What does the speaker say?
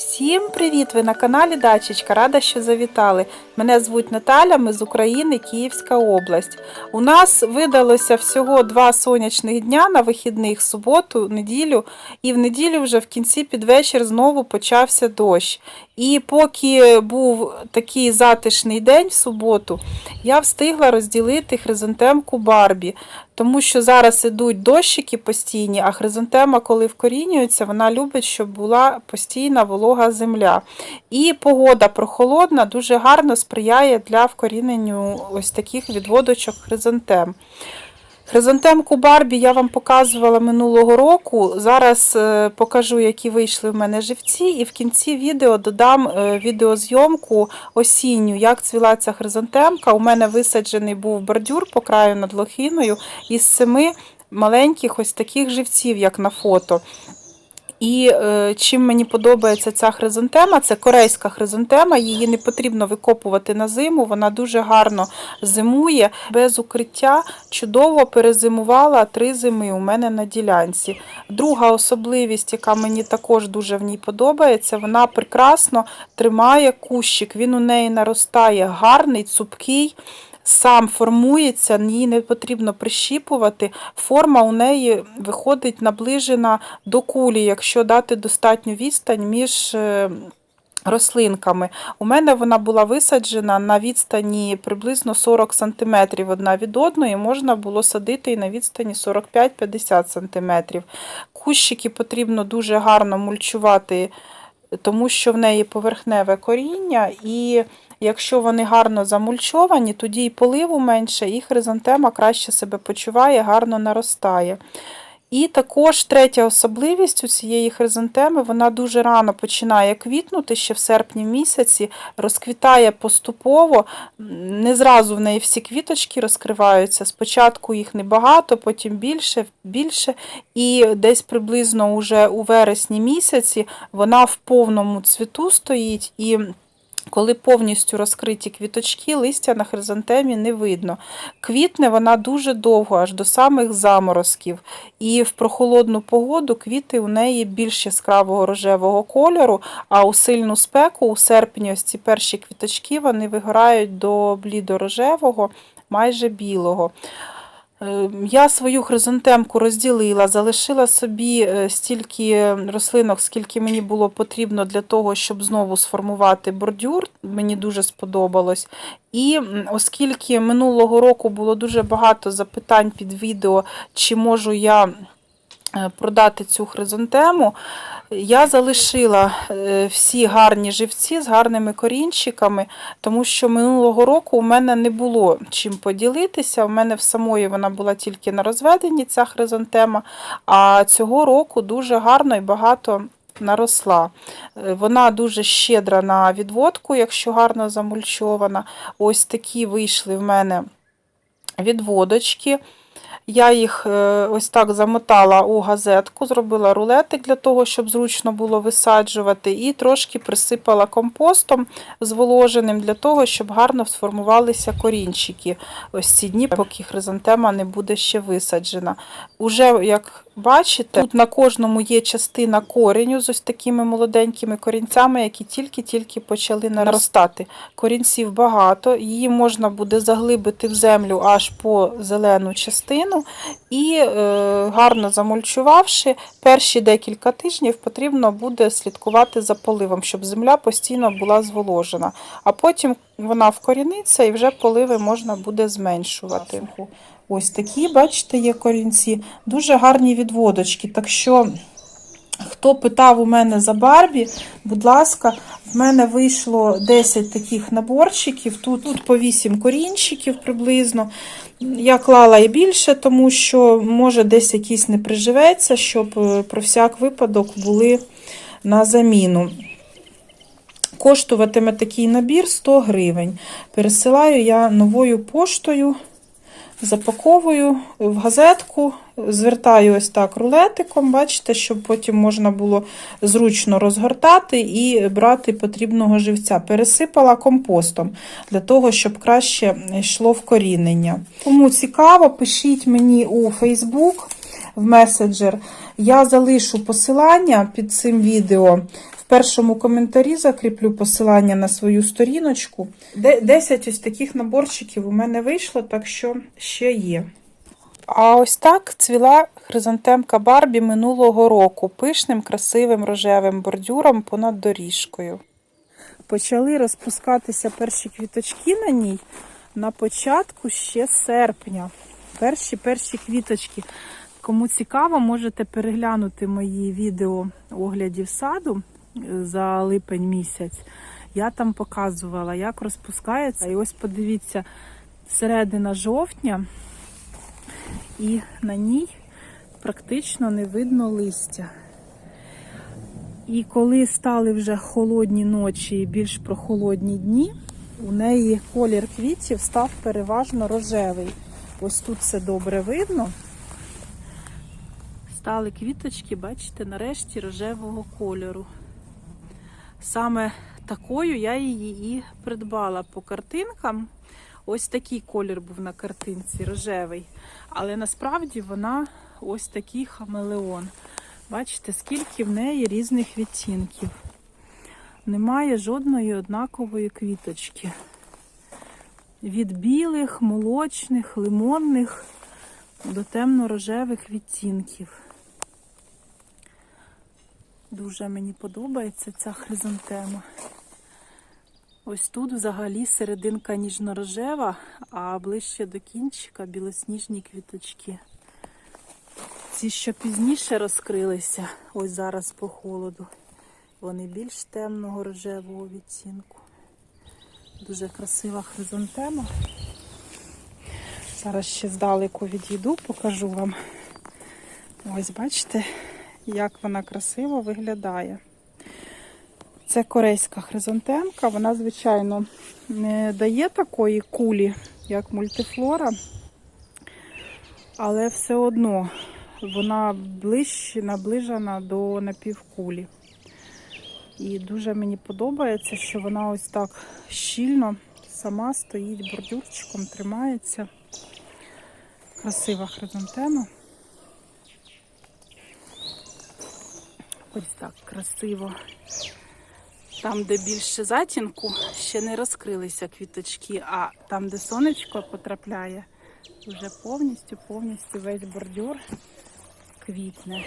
Всім привіт! Ви на каналі Дачечка. Рада, що завітали. Мене звуть Наталя, ми з України, Київська область. У нас видалося всього два сонячних дня на вихідних суботу, неділю, і в неділю вже в кінці під вечір знову почався дощ. І поки був такий затишний день в суботу, я встигла розділити хризантемку Барбі, тому що зараз ідуть дощики постійні, а хризантема, коли вкорінюється, вона любить, щоб була постійна волога земля. І погода прохолодна, дуже гарно сприяє для вкоріненню ось таких відводочок хризантем. Хризантемку Барбі я вам показувала минулого року. Зараз е, покажу, які вийшли в мене живці, і в кінці відео додам е, відеозйомку осінню, як цвіла ця хризантемка. У мене висаджений був бордюр по краю над лохиною із семи маленьких ось таких живців, як на фото. І е, чим мені подобається ця хризантема, це корейська хризантема, її не потрібно викопувати на зиму, вона дуже гарно зимує, без укриття, чудово перезимувала три зими у мене на ділянці. Друга особливість, яка мені також дуже в ній подобається, вона прекрасно тримає кущик, він у неї наростає гарний, цупкий сам формується, її не потрібно прищіпувати. Форма у неї виходить наближена до кулі, якщо дати достатню відстань між е, рослинками. У мене вона була висаджена на відстані приблизно 40 см одна від одної, можна було садити і на відстані 45-50 см. Кущики потрібно дуже гарно мульчувати, тому що в неї поверхневе коріння і Якщо вони гарно замульчовані, тоді і поливу менше, і хризантема краще себе почуває, гарно наростає. І також третя особливість у цієї хризантеми, вона дуже рано починає квітнути, ще в серпні місяці, розквітає поступово, не зразу в неї всі квіточки розкриваються. Спочатку їх небагато, потім більше, більше. І десь приблизно уже у вересні місяці вона в повному цвіту стоїть. і коли повністю розкриті квіточки, листя на хризантемі не видно. Квітне вона дуже довго, аж до самих заморозків. І в прохолодну погоду квіти у неї більш яскравого рожевого кольору, а у сильну спеку, у серпні, ось ці перші квіточки вони вигорають до блідорожевого, майже білого. Е, я свою хризантемку розділила, залишила собі е, стільки рослинок, скільки мені було потрібно для того, щоб знову сформувати бордюр. Мені дуже сподобалось. І оскільки минулого року було дуже багато запитань під відео, чи можу я е, продати цю хризантему, я залишила е, всі гарні живці з гарними корінчиками, тому що минулого року у мене не було чим поділитися. У мене в самої вона була тільки на розведенні, ця хризантема, а цього року дуже гарно і багато. Наросла. Е, вона дуже щедра на відводку, якщо гарно замульчована. Ось такі вийшли в мене відводочки. Я їх е, ось так замотала у газетку, зробила рулетик для того, щоб зручно було висаджувати, і трошки присипала компостом зволоженим для того, щоб гарно сформувалися корінчики. Ось ці дні, поки хризантема не буде ще висаджена. Уже, як бачите, тут на кожному є частина кореню з ось такими молоденькими корінцями, які тільки-тільки почали наростати. Корінців багато, її можна буде заглибити в землю аж по зелену частину. І е, гарно замульчувавши, перші декілька тижнів потрібно буде слідкувати за поливом, щоб земля постійно була зволожена. А потім вона вкоріниться і вже поливи можна буде зменшувати. Ось такі, бачите, є корінці, дуже гарні відводочки. Так що, хто питав у мене за Барбі, будь ласка, в мене вийшло 10 таких наборчиків. Тут, тут по 8 корінчиків приблизно. Я клала і більше, тому що, може, десь якийсь не приживеться, щоб е, про всяк випадок були на заміну. Коштуватиме такий набір 100 гривень. Пересилаю я новою поштою запаковую в газетку, звертаю ось так рулетиком, бачите, щоб потім можна було зручно розгортати і брати потрібного живця. Пересипала компостом для того, щоб краще йшло вкорінення. Кому цікаво, пишіть мені у Facebook. в меседжер. Я залишу посилання під цим відео. Першому коментарі закріплю посилання на свою сторіночку. Де- 10 ось таких наборчиків у мене вийшло, так що ще є. А ось так цвіла хризантемка Барбі минулого року пишним, красивим рожевим бордюром понад доріжкою. Почали розпускатися перші квіточки на ній на початку ще серпня. Перші перші квіточки. Кому цікаво, можете переглянути мої відео оглядів саду за липень місяць. Я там показувала, як розпускається. І ось подивіться, середина жовтня, і на ній практично не видно листя. І коли стали вже холодні ночі і більш прохолодні дні, у неї колір квітів став переважно рожевий. Ось тут все добре видно. Стали квіточки, бачите, нарешті рожевого кольору. Саме такою я її і придбала по картинкам. Ось такий колір був на картинці, рожевий. Але насправді вона ось такий хамелеон. Бачите, скільки в неї різних відтінків. Немає жодної однакової квіточки. Від білих, молочних, лимонних до темно-рожевих відтінків. Дуже мені подобається ця хризантема. Ось тут взагалі серединка ніжно-рожева, а ближче до кінчика білосніжні квіточки. Ці, що пізніше розкрилися, ось зараз по холоду, вони більш темного рожевого відтінку. Дуже красива хризантема. Зараз ще здалеку відійду, покажу вам. Ось бачите, як вона красиво виглядає. Це корейська хризантемка. Вона, звичайно, не дає такої кулі, як мультифлора, але все одно вона ближче наближена до напівкулі. І дуже мені подобається, що вона ось так щільно сама стоїть бордюрчиком, тримається. Красива хризантема. Ось так красиво. Там, де більше затінку, ще не розкрилися квіточки, а там, де сонечко потрапляє, вже повністю, повністю весь бордюр квітне.